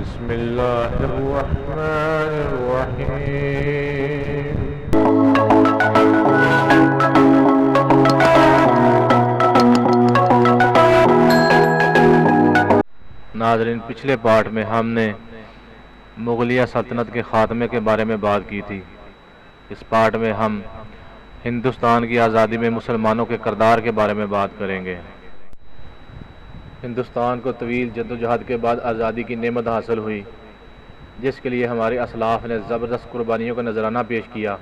بسم الله الرحمن الرحيم. ناظرین، پچھلے پارٹ میں ہم نے مغلیہ سلطنت کے خاتمے کے بارے میں بات کی تھی۔ اس پارٹ میں ہم ہندوستان کی آزادی میں مسلمانوں کے کردار کے بارے میں بات کریں گے۔ ہندوستان کو طویل جد و جہد کے بعد آزادی کی نعمت حاصل ہوئی، جس کے لیے ہمارے اسلاف نے زبردست قربانیوں کا نذرانہ پیش کیا۔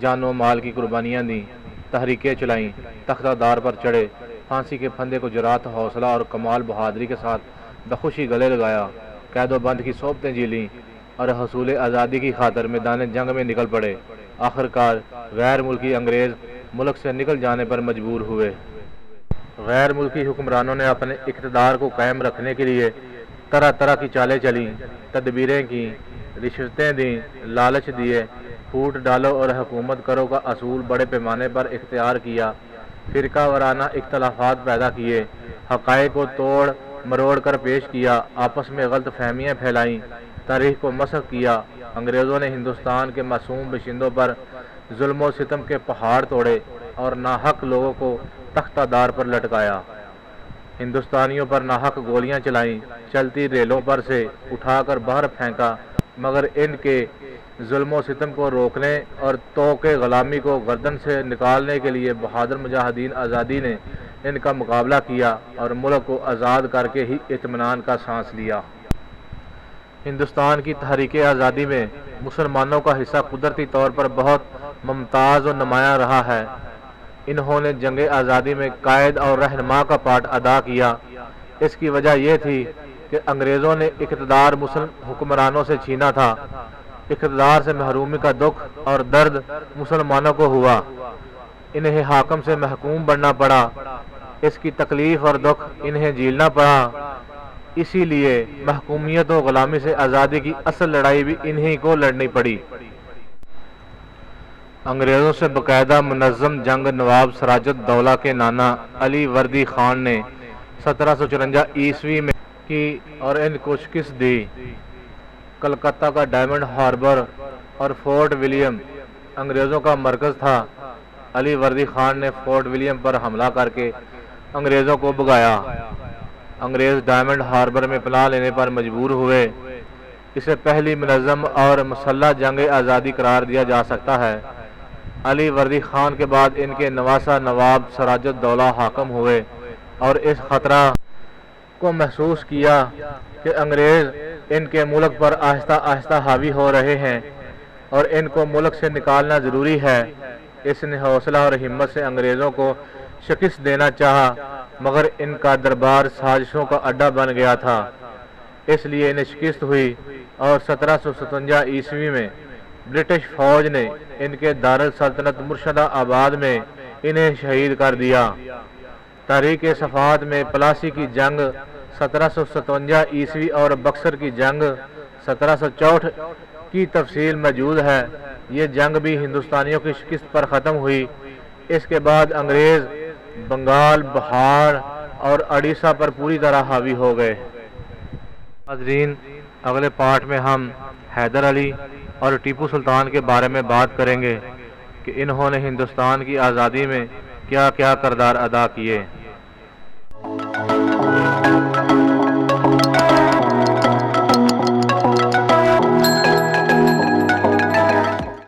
جان و مال کی قربانیاں دیں، تحریکیں چلائیں، تختہ دار پر چڑھے، پھانسی کے پھندے کو جرات، حوصلہ اور کمال بہادری کے ساتھ بخوشی گلے لگایا۔ قید و بند کی صحبتیں جی لیں اور حصول آزادی کی خاطر میدان جنگ میں نکل پڑے۔ آخرکار غیر ملکی انگریز ملک سے نکل جانے پر مجبور ہوئے۔ غیر ملکی حکمرانوں نے اپنے اقتدار کو قائم رکھنے کے لیے طرح طرح کی چالیں چلیں، تدبیریں کی رشوتیں دیں، لالچ دیے، پھوٹ ڈالو اور حکومت کرو کا اصول بڑے پیمانے پر اختیار کیا، فرقہ وارانہ اختلافات پیدا کیے، حقائق کو توڑ مروڑ کر پیش کیا، آپس میں غلط فہمیاں پھیلائیں، تاریخ کو مسخ کیا، انگریزوں نے ہندوستان کے معصوم بشندوں پر ظلم و ستم کے پہاڑ توڑے اور ناحق لوگوں کو تختہ دار پر لٹکایا۔ ہندوستانیوں پر ناحق گولیاں چلائیں، چلتی ریلوں پر سے اٹھا کر باہر پھینکا، مگر ان کے ظلم و ستم کو روکنے اور توق غلامی کو گردن سے نکالنے کے لیے بہادر مجاہدین آزادی نے ان کا مقابلہ کیا اور ملک کو آزاد کر کے ہی اطمینان کا سانس لیا۔ ہندوستان کی تحریک آزادی میں مسلمانوں کا حصہ قدرتی طور پر بہت ممتاز و نمایاں رہا ہے۔ انہوں نے جنگ آزادی میں قائد اور رہنما کا پارٹ ادا کیا۔ اس کی وجہ یہ تھی کہ انگریزوں نے اقتدار مسلم حکمرانوں سے چھینا تھا۔ اقتدار سے محرومی کا دکھ اور درد مسلمانوں کو ہوا۔ انہیں حاکم سے محکوم بننا پڑا۔ اس کی تکلیف اور دکھ انہیں جھیلنا پڑا۔ اسی لیے محکومیت و غلامی سے آزادی کی اصل لڑائی بھی انہیں کو لڑنی پڑی۔ انگریزوں سے باقاعدہ منظم جنگ نواب سراج الدولہ کے نانا علی وردی خان نے سترہ سو چورنجا عیسوی میں کی اور ان کو شکست دی۔ کلکتہ کا ڈائمنڈ ہاربر اور فورٹ ولیم انگریزوں کا مرکز تھا۔ علی وردی خان نے فورٹ ولیم پر حملہ کر کے انگریزوں کو بگایا انگریز ڈائمنڈ ہاربر میں پناہ لینے پر مجبور ہوئے۔ اسے پہلی منظم اور مسلح جنگ آزادی قرار دیا جا سکتا ہے۔ علی وردی خان کے بعد ان کے نواسا نواب سراج الدولہ حاکم ہوئے اور اس خطرہ کو محسوس کیا کہ انگریز ان کے ملک پر آہستہ آہستہ حاوی ہو رہے ہیں اور ان کو ملک سے نکالنا ضروری ہے۔ اس نے حوصلہ اور ہمت سے انگریزوں کو شکست دینا چاہا، مگر ان کا دربار سازشوں کا اڈا بن گیا تھا۔ اس لیے انہیں شکست ہوئی اور سترہ سو ستونجا عیسوی میں برٹش فوج نے ان کے دارالسلطنت مرشدہ آباد میں انہیں شہید کر دیا۔ تاریخ صفات میں پلاسی کی جنگ سترہ سو ستونجا عیسوی اور بکسر کی جنگ سترہ سو چوٹھ کی تفصیل موجود ہے۔ یہ جنگ بھی ہندوستانیوں کی شکست پر ختم ہوئی۔ اس کے بعد انگریز، بنگال، بہار اور اڑیسہ پر پوری طرح حاوی ہو گئے۔ حاضرین، اگلے پارٹ میں ہم حیدر علی اور ٹیپو سلطان کے بارے میں بات کریں گے کہ انہوں نے ہندوستان کی آزادی میں کیا کیا کردار ادا کیے۔